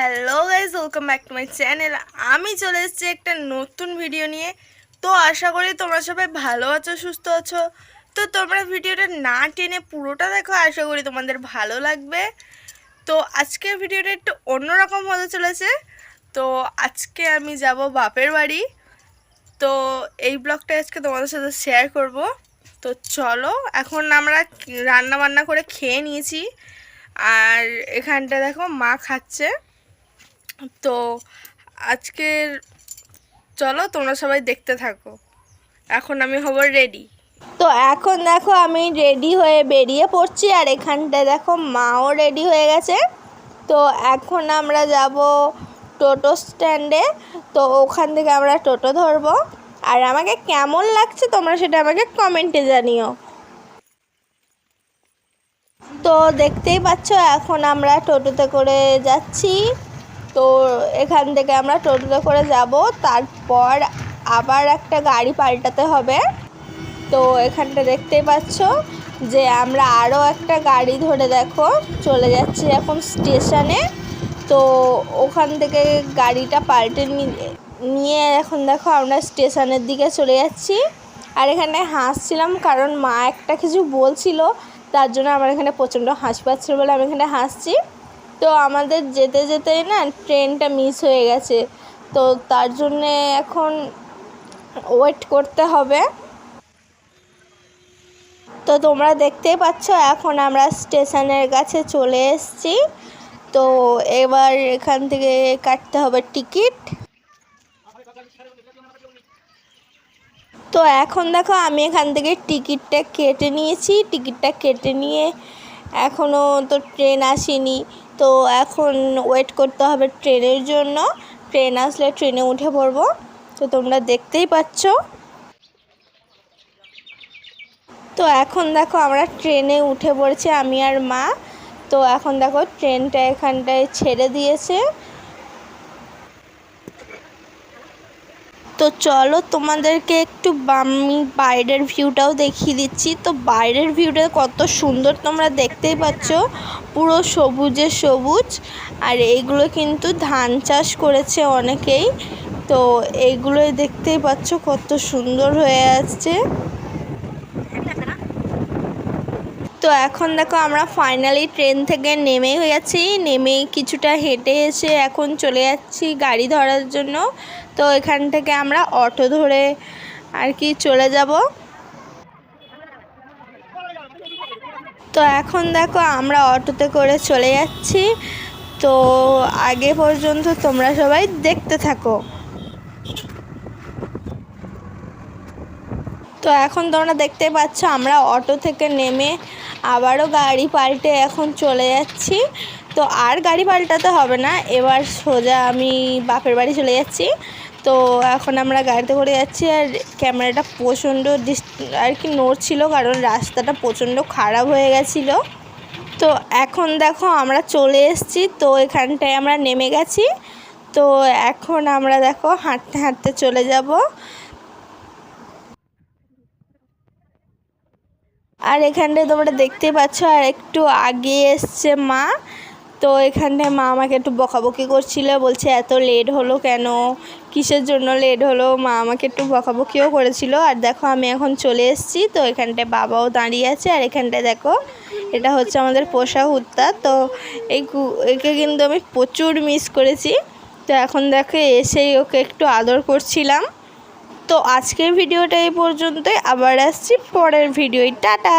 Hello guys welcome back to my channel. আমি চলে এসেছি একটা নতুন ভিডিও নিয়ে। তো আশা করি তোমরা সবাই ভালো আছো, সুস্থ আছো। তো তোমরা ভিডিওটা না টেনে পুরোটা দেখো, আশা করি তোমাদের ভালো লাগবে। তো আজকের ভিডিওটা একটু অন্যরকম হতে চলেছে। তো আজকে আমি যাব বাপের বাড়ি। তো এই ব্লগটা আজকে তোমাদের সাথে শেয়ার করব। তো চলো, এখন আমরা রান্না বান্না করে খেয়ে নিয়েছি। আর এখানটা দেখো মা খাচ্ছে। তো আজকের, চলো তোমরা সবাই দেখতে থাকো। এখন আমি হব রেডি তো এখন দেখো আমি রেডি হয়ে বেরিয়ে পড়ছি, আর এখানটায় দেখো মাও রেডি হয়ে গেছে। তো এখন আমরা যাব টোটো স্ট্যান্ডে তো ওখান থেকে আমরা টোটো ধরবো। আর আমাকে কেমন লাগছে তোমরা সেটা আমাকে কমেন্টে জানিও। তো দেখতেই পাচ্ছ, এখন আমরা টোটোতে করে যাচ্ছি। তো এখান থেকে আমরা টোটোতে করে যাব। তারপর আবার একটা গাড়ি পাল্টাতে হবে। তো এখানটা দেখতেই পাচ্ছ যে আমরা আরও একটা গাড়ি ধরে দেখো, চলে যাচ্ছি এখন স্টেশনে। তো ওখান থেকে গাড়িটা পাল্টে নিয়ে এখন দেখো আমরা স্টেশনের দিকে চলে যাচ্ছি। আর এখানে হাসছিলাম কারণ মা একটা কিছু বলছিল, তার জন্য আমার এখানে প্রচণ্ড হাসি পাচ্ছিল বলে আমি এখানে হাসছি। তো আমাদের যেতে যেতেই না ট্রেনটা মিস হয়ে গেছে। তো তার জন্যে এখন ওয়েট করতে হবে। তো তোমরা দেখতেই পাচ্ছ, এখন আমরা স্টেশনের কাছে চলে এসেছি। তো এবার এখান থেকে কাটতে হবে টিকিট। তো এখন দেখো, আমি এখান থেকে টিকিটটা কেটে নিয়েছি। টিকিটটা কেটে নিয়ে এখনও তো ট্রেন আসেনি। তো এখন ওয়েট করতে হবে ট্রেনের জন্য। ট্রেন আসলে ট্রেনে উঠে পড়ব। তো তোমরা দেখতেই পাচ্ছ। তো এখন দেখো আমরা ট্রেনে উঠে পড়েছি, আমি আর মা। তো এখন দেখো ট্রেনটা এখানটায় ছেড়ে দিয়েছে। তো চলো তোমাদেরকে একটু আমি বাইরের ভিউটাও দেখিয়ে দিচ্ছি। তো বাইরের ভিউটা কত সুন্দর তোমরা দেখতেই পাচ্ছ। পুরো সবুজে সবুজ। আর এগুলো কিন্তু ধান চাষ করেছে অনেকেই। তো এগুলোই দেখতেই পাচ্ছ কত সুন্দর হয়ে আছে তো এখন দেখো আমরা ফাইনালি ট্রেন থেকে নেমে গেছি। নেমে কিছুটা হেঁটে এসে এখন চলে যাচ্ছি গাড়ি ধরার জন্য। তো এখান থেকে আমরা অটো ধরে আর কি চলে যাব। তো এখন দেখো আমরা অটোতে করে চলে যাচ্ছি। তো আগে পর্যন্ত তোমরা সবাই দেখতে থাকো। তো এখন তোমরা দেখতে পাচ্ছ আমরা অটো থেকে নেমে আবারও গাড়ি পাল্টে এখন চলে যাচ্ছি। তো আর গাড়ি পাল্টাতে হবে না, এবার সোজা আমি বাপের বাড়ি চলে যাচ্ছি। তো এখন আমরা গাড়িতে করে যাচ্ছি আর ক্যামেরাটা প্রচণ্ড ডিস- আর কি নড়ছিল কারণ রাস্তাটা প্রচণ্ড খারাপ হয়ে গেছিল। তো এখন দেখো আমরা চলে এসেছি, তো এখানটায় আমরা নেমে গেছি। তো এখন আমরা দেখো হাঁটতে হাঁটতে চলে যাব। আর এখানটায় তোমরা দেখতে পাচ্ছ, আর একটু আগে এসছে মা। তো এখানটায় মা আমাকে একটু বকাবকি করছিল, বলছে, এত লেট হলো কেন? কিসের জন্য লেট হলো? মা আমাকে একটু বকাবকিও করেছিল। আর দেখো, আমি এখন চলে এসেছি, তো এখানটায় বাবাও দাঁড়িয়ে আছে। আর এখানটায় দেখো, এটা হচ্ছে আমাদের পোষা হুত্তা তো এই একে কিন্তু আমি প্রচুর মিস করেছি। তো এখন দেখো, এসেই ওকে একটু আদর করছিলাম। তো আজকের ভিডিওটা এই পর্যন্তই। আবার আসছি পরের ভিডিওয়। টাটা!